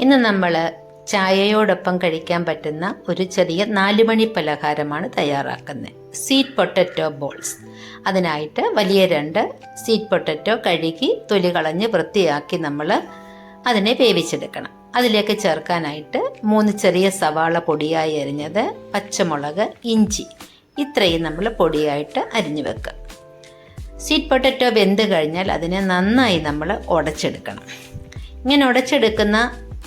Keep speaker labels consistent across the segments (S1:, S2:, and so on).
S1: ഇന്ന് നമ്മൾ ചായയോടൊപ്പം കഴിക്കാൻ പറ്റുന്ന ഒരു ചെറിയ നാലുമണി പലഹാരമാണ് തയ്യാറാക്കുന്നത്. സീറ്റ് പൊട്ടറ്റോ ബോൾസ് അതിനായിട്ട് വലിയ രണ്ട് സീറ്റ് പൊട്ടറ്റോ കഴുകി തൊലി കളഞ്ഞ് വൃത്തിയാക്കി നമ്മൾ അതിനെ വേവിച്ചെടുക്കണം. അതിലേക്ക് ചേർക്കാനായിട്ട് മൂന്ന് ചെറിയ സവാള പൊടിയായി അരിഞ്ഞത് പച്ചമുളക് ഇഞ്ചി ഇത്രയും നമ്മൾ പൊടിയായിട്ട് അരിഞ്ഞു വെക്കുക. സ്വീറ്റ് പൊട്ടറ്റോ വെന്ത് കഴിഞ്ഞാൽ അതിനെ നന്നായി നമ്മൾ ഉടച്ചെടുക്കണം. ഇങ്ങനെ ഉടച്ചെടുക്കുന്ന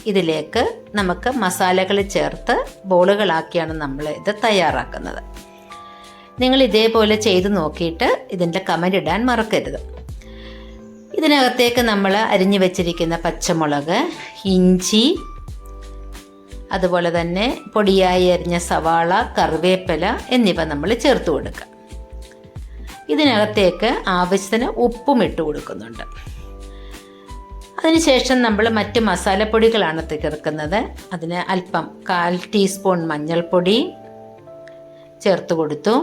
S1: ഇതിലേക്ക് നമുക്ക് മസാലകൾ ചേർത്ത് ബോളുകളാക്കിയാണ് നമ്മൾ ഇത് തയ്യാറാക്കുന്നത്. നിങ്ങൾ ഇതേപോലെ ചെയ്ത് നോക്കിയിട്ട് ഇതിന്റെ കമന്റ് ഇടാൻ മറക്കരുത്. ഇതിനകത്തേക്ക് നമ്മൾ അരിഞ്ഞു വെച്ചിരിക്കുന്ന പച്ചമുളക് ഇഞ്ചി അതുപോലെ തന്നെ പൊടിയായി അരിഞ്ഞ സവാള കറിവേപ്പില എന്നിവ നമ്മൾ ചേർത്ത് കൊടുക്കുക. ഇതിനകത്തേക്ക് ആവശ്യത്തിന് ഉപ്പും ഇട്ട് കൊടുക്കുന്നുണ്ട്. അതിനുശേഷം നമ്മൾ മറ്റ് മസാലപ്പൊടികളാണ് ചേർക്കുന്നത് അതിന് അല്പം കാൽ ടീസ്പൂൺ മഞ്ഞൾപ്പൊടി ചേർത്ത് കൊടുത്തു.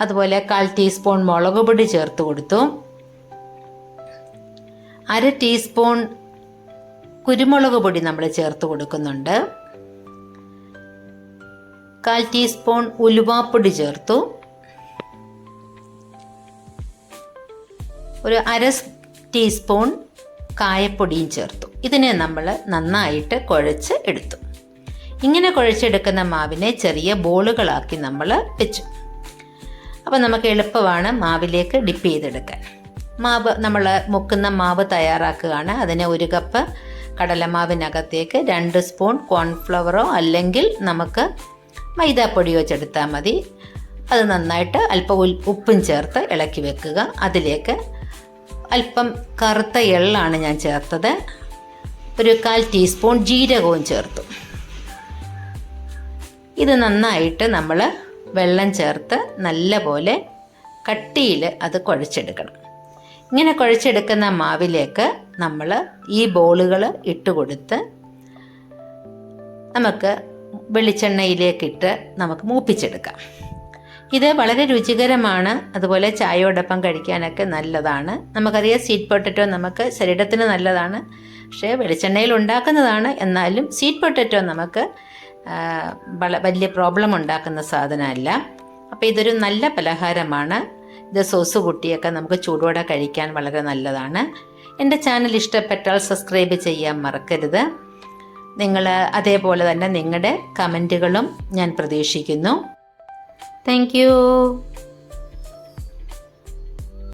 S1: അതുപോലെ കാൽ ടീസ്പൂൺ മുളക് പൊടി ചേർത്ത് കൊടുത്തു. അര ടീസ്പൂൺ കുരുമുളക് പൊടി നമ്മൾ ചേർത്ത് കൊടുക്കുന്നുണ്ട്. കാൽ ടീസ്പൂൺ ഉലുവാപ്പൊടി ചേർത്തു. ഒരു അര ടീസ്പൂൺ കായപ്പൊടിയും ചേർത്തു. ഇതിനെ നമ്മൾ നന്നായിട്ട് കുഴച്ച് എടുത്തു. ഇങ്ങനെ കുഴച്ചെടുക്കുന്ന മാവിനെ ചെറിയ ബോളുകളാക്കി നമ്മൾ വെച്ചു. അപ്പോൾ നമുക്ക് എളുപ്പമാണ് മാവിലേക്ക് ഡിപ്പ് ചെയ്തെടുക്കാൻ. മാവ് നമ്മൾ മുക്കുന്ന മാവ് തയ്യാറാക്കുകയാണ്. അതിന് ഒരു കപ്പ് കടലമാവിനകത്തേക്ക് രണ്ട് സ്പൂൺ കോൺഫ്ലവറോ അല്ലെങ്കിൽ നമുക്ക് മൈദാപ്പൊടിയോ ചെടുത്താൽ മതി. അത് നന്നായിട്ട് അല്പം ഉപ്പും ചേർത്ത് ഇളക്കി വെക്കുക. അതിലേക്ക് അല്പം കറുത്ത എള്ളാണ് ഞാൻ ചേർത്തത്. ഒരു കാൽ ടീസ്പൂൺ ജീരകവും ചേർത്തു. ഇത് നന്നായിട്ട് നമ്മൾ വെള്ളം ചേർത്ത് നല്ലപോലെ കട്ടിയിൽ അത് കുഴച്ചെടുക്കണം. ഇങ്ങനെ കുഴച്ചെടുക്കുന്ന മാവിലേക്ക് നമ്മൾ ഈ ബോളുകൾ ഇട്ട് കൊടുത്ത് നമുക്ക് വെളിച്ചെണ്ണയിലേക്കിട്ട് നമുക്ക് മൂപ്പിച്ചെടുക്കാം. ഇത് വളരെ രുചികരമാണ്. അതുപോലെ ചായയോടൊപ്പം കഴിക്കാനൊക്കെ നല്ലതാണ്. നമുക്കറിയാം സ്വീറ്റ് പൊട്ടറ്റോ നമുക്ക് ശരീരത്തിന് നല്ലതാണ്. പക്ഷേ വെളിച്ചെണ്ണയിൽ ഉണ്ടാക്കുന്നതാണ്. എന്നാലും സ്വീറ്റ് പൊട്ടറ്റോ നമുക്ക് വലിയ പ്രോബ്ലം ഉണ്ടാക്കുന്ന സാധനമല്ല. അപ്പോൾ ഇതൊരു നല്ല പലഹാരമാണ്. ഇത് സോസ് കുട്ടിയൊക്കെ നമുക്ക് ചൂടോടെ കഴിക്കാൻ വളരെ നല്ലതാണ്. എന്റെ ചാനൽ ഇഷ്ടപ്പെട്ടാൽ സബ്സ്ക്രൈബ് ചെയ്യാൻ മറക്കരുത്. നിങ്ങൾ അതേപോലെ തന്നെ നിങ്ങളുടെ കമന്റുകളും ഞാൻ പ്രതീക്ഷിക്കുന്നു. Thank you.